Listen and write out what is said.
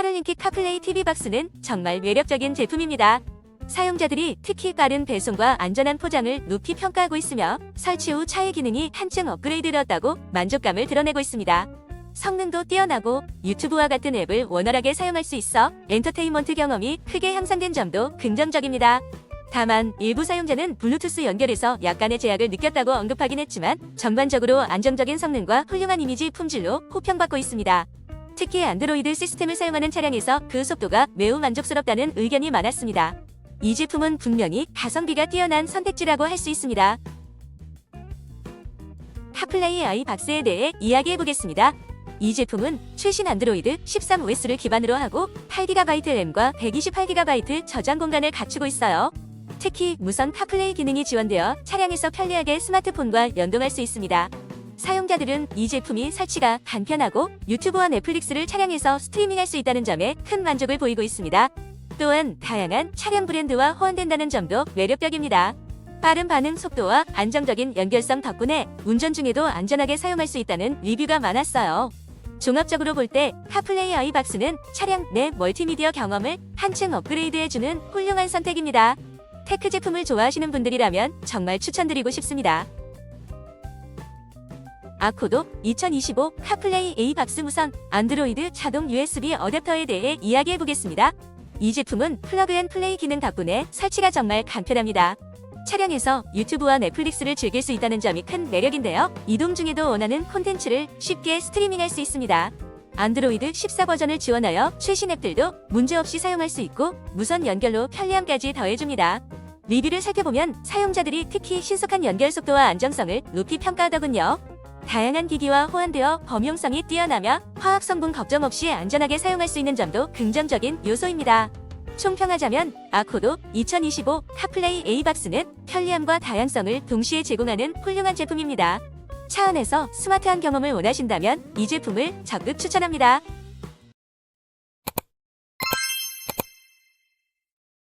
파란링키 카플레이 TV 박스는 정말 매력적인 제품입니다. 사용자들이 특히 빠른 배송과 안전한 포장을 높이 평가하고 있으며 설치 후 차의 기능이 한층 업그레이드되었다고 만족감을 드러내고 있습니다. 성능도 뛰어나고 유튜브와 같은 앱을 원활하게 사용할 수 있어 엔터테인먼트 경험이 크게 향상된 점도 긍정적입니다. 다만 일부 사용자는 블루투스 연결에서 약간의 제약을 느꼈다고 언급하긴 했지만 전반적으로 안정적인 성능과 훌륭한 이미지 품질로 호평받고 있습니다. 특히 안드로이드 시스템을 사용하는 차량에서 그 속도가 매우 만족스럽다는 의견이 많았습니다. 이 제품은 분명히 가성비가 뛰어난 선택지라고 할 수 있습니다. 카플레이 아이 박스에 대해 이야기해 보겠습니다. 이 제품은 최신 안드로이드 13OS를 기반으로 하고 8GB 램과 128GB 저장 공간을 갖추고 있어요. 특히 무선 카플레이 기능이 지원되어 차량에서 편리하게 스마트폰과 연동할 수 있습니다. 사용자들은 이 제품이 설치가 간편하고 유튜브와 넷플릭스를 차량에서 스트리밍할 수 있다는 점에 큰 만족을 보이고 있습니다. 또한 다양한 차량 브랜드와 호환된다는 점도 매력적입니다. 빠른 반응 속도와 안정적인 연결성 덕분에 운전 중에도 안전하게 사용할 수 있다는 리뷰가 많았어요. 종합적으로 볼 때 카플레이 아이박스는 차량 내 멀티미디어 경험을 한층 업그레이드해주는 훌륭한 선택입니다. 테크 제품을 좋아하시는 분들이라면 정말 추천드리고 싶습니다. 아코도 2025 카플레이 A 박스 무선 안드로이드 자동 USB 어댑터에 대해 이야기해 보겠습니다. 이 제품은 플러그 앤 플레이 기능 덕분에 설치가 정말 간편합니다. 차량에서 유튜브와 넷플릭스를 즐길 수 있다는 점이 큰 매력인데요. 이동 중에도 원하는 콘텐츠를 쉽게 스트리밍할 수 있습니다. 안드로이드 14 버전을 지원하여 최신 앱들도 문제없이 사용할 수 있고 무선 연결로 편리함까지 더해줍니다. 리뷰를 살펴보면 사용자들이 특히 신속한 연결 속도와 안정성을 높이 평가하더군요. 다양한 기기와 호환되어 범용성이 뛰어나며 화학 성분 걱정 없이 안전하게 사용할 수 있는 점도 긍정적인 요소입니다. 총평하자면 아코도 2025 카플레이 A박스는 편리함과 다양성을 동시에 제공하는 훌륭한 제품입니다. 차 안에서 스마트한 경험을 원하신다면 이 제품을 적극 추천합니다.